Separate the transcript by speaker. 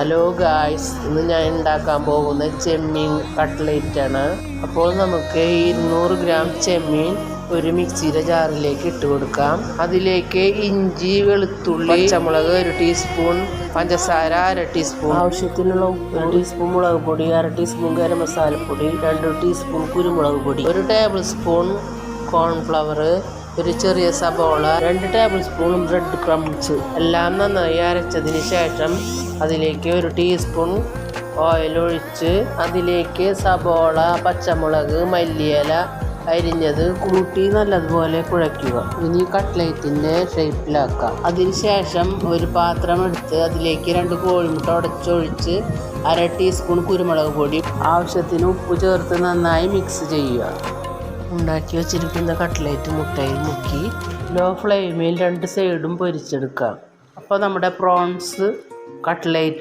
Speaker 1: Hello guys ഇന്ന് ഞാൻ ഉണ്ടാക്കാൻ പോകുന്ന ചെമ്മീൻ കട്ട്ലേറ്റാണ് ആണ്. അപ്പോൾ നമുക്ക് ഇരുന്നൂറ് ഗ്രാം ചെമ്മീൻ ഒരു മിക്സിയുടെ ജാറിലേക്ക് ഇട്ട് കൊടുക്കാം. അതിലേക്ക് ഇഞ്ചി വെളുത്തുള്ളി പച്ചമുളക് ഒരു ടീസ്പൂൺ പഞ്ചസാര അര ടീസ്പൂൺ ആവശ്യത്തിനുള്ള ഉപ്പ് ഒരു ടീസ്പൂൺ മുളക് പൊടി അര ടീസ്പൂൺ ഗരം മസാലപ്പൊടി രണ്ട് ടീസ്പൂൺ കുരുമുളക് പൊടി. ഒരു ടേബിൾ സ്പൂൺ കോൺഫ്ലവർ ഒരു ചെറിയ സബോള രണ്ട് ടേബിൾ സ്പൂൺ ബ്രെഡ് ക്രംസ് എല്ലാം നന്നായി അരച്ചതിന് ശേഷം അതിലേക്ക് ഒരു ടീസ്പൂൺ ഓയിൽ ഒഴിച്ച് അതിലേക്ക് സബോള പച്ചമുളക് മല്ലിയില അരിഞ്ഞത് കൂട്ടി നല്ലതുപോലെ കുഴയ്ക്കുക. ഇനി കട്ട്ലേറ്റിന്റെ ഷേപ്പിലാക്കാം. അതിനുശേഷം ഒരു പാത്രം എടുത്ത് അതിലേക്ക് രണ്ട് കോഴിമുട്ട ഉടച്ചൊഴിച്ച് അര ടീസ്പൂൺ കുരുമുളക് പൊടി. ആവശ്യത്തിന് ഉപ്പ് ചേർത്ത് നന്നായി മിക്സ് ചെയ്യുക. ഉണ്ടാക്കി വച്ചിരിക്കുന്ന കട്ട്ലേറ്റ് മുട്ടയിൽ മുക്കി ലോ ഫ്ലെയിമിൽ രണ്ട് സൈഡും പൊരിച്ചെടുക്കാം. അപ്പോൾ നമ്മുടെ പ്രോൺസ് കട്ട്ലേറ്റ്